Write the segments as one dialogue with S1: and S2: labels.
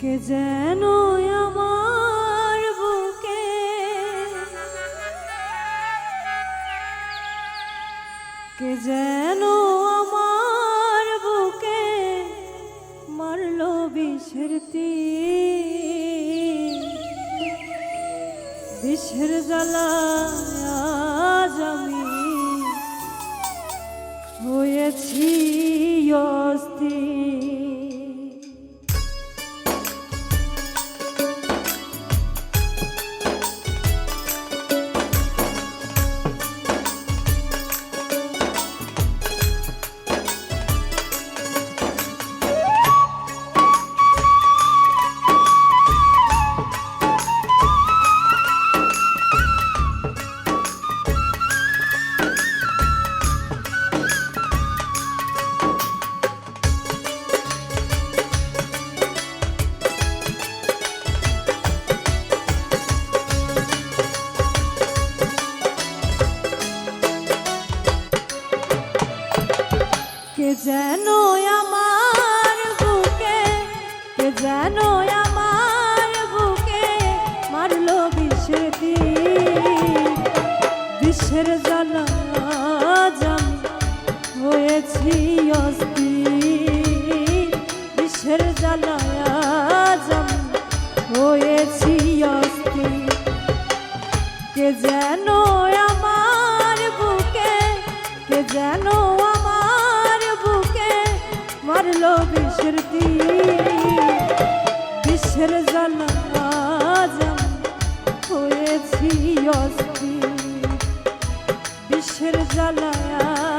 S1: কে যেন আমার বুকে? কে যেন আমার বুকে মারল বিষের বিষের জ্বালা জমি হয়েছি অস্থির। যেন আমার বুকে, কে যেন আমার বুকে মারলো বিশ্বের বিশ্বের জলাজ হয়েছি অস্থির। বিশ্বের জ্বালায়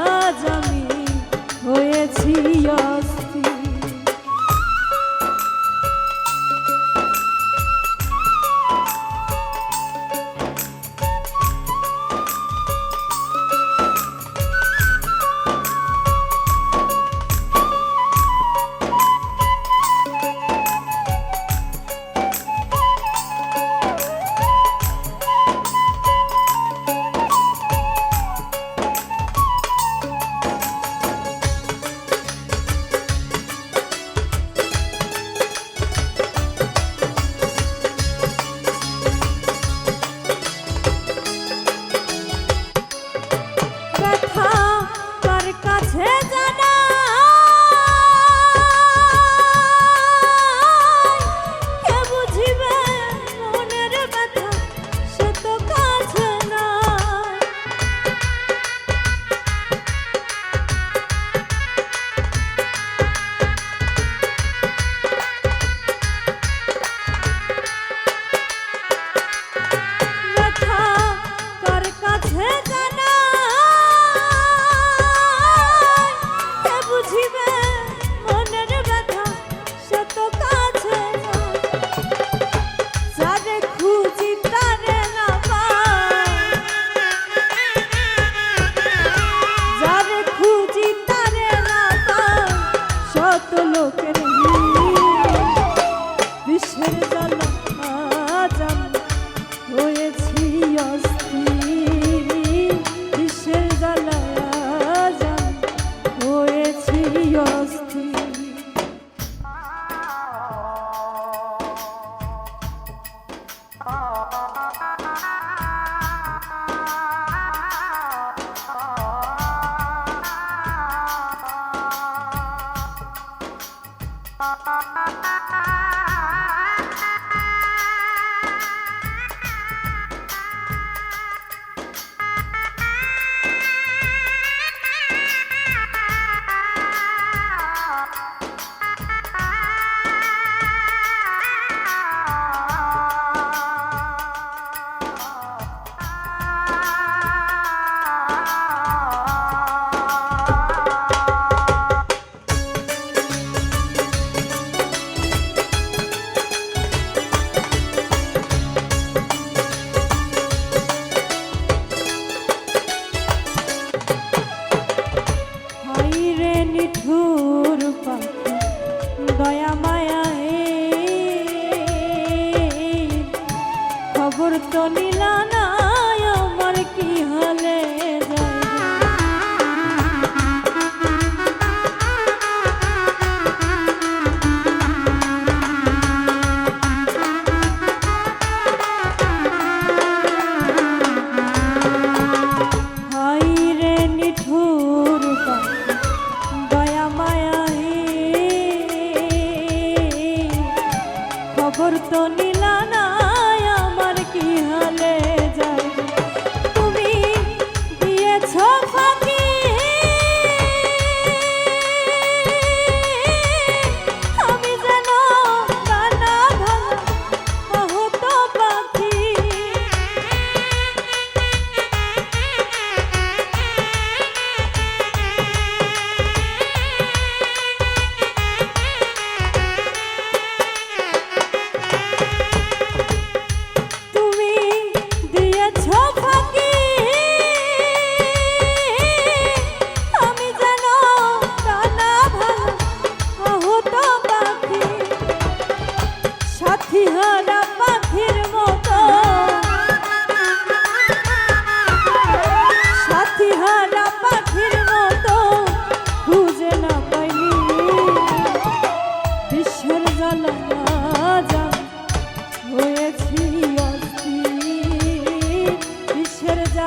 S1: মুহূর্ত নিলানায় আমার কি হলে?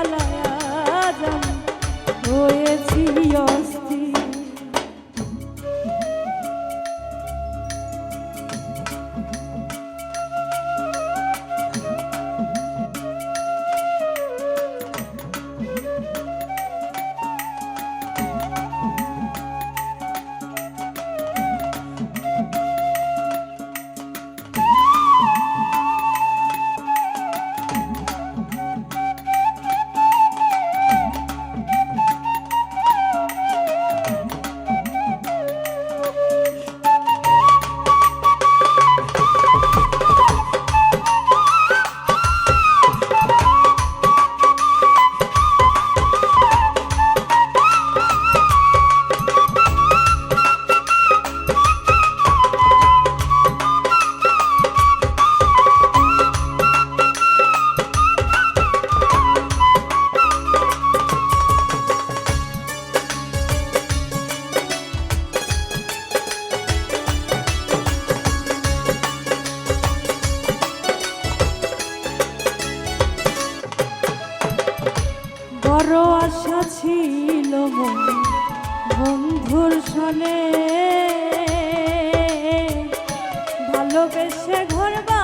S1: জ্বালায় হয়েছি অস আশা ছিল বন্ধুর সনে ভালোবেসে ঘর বা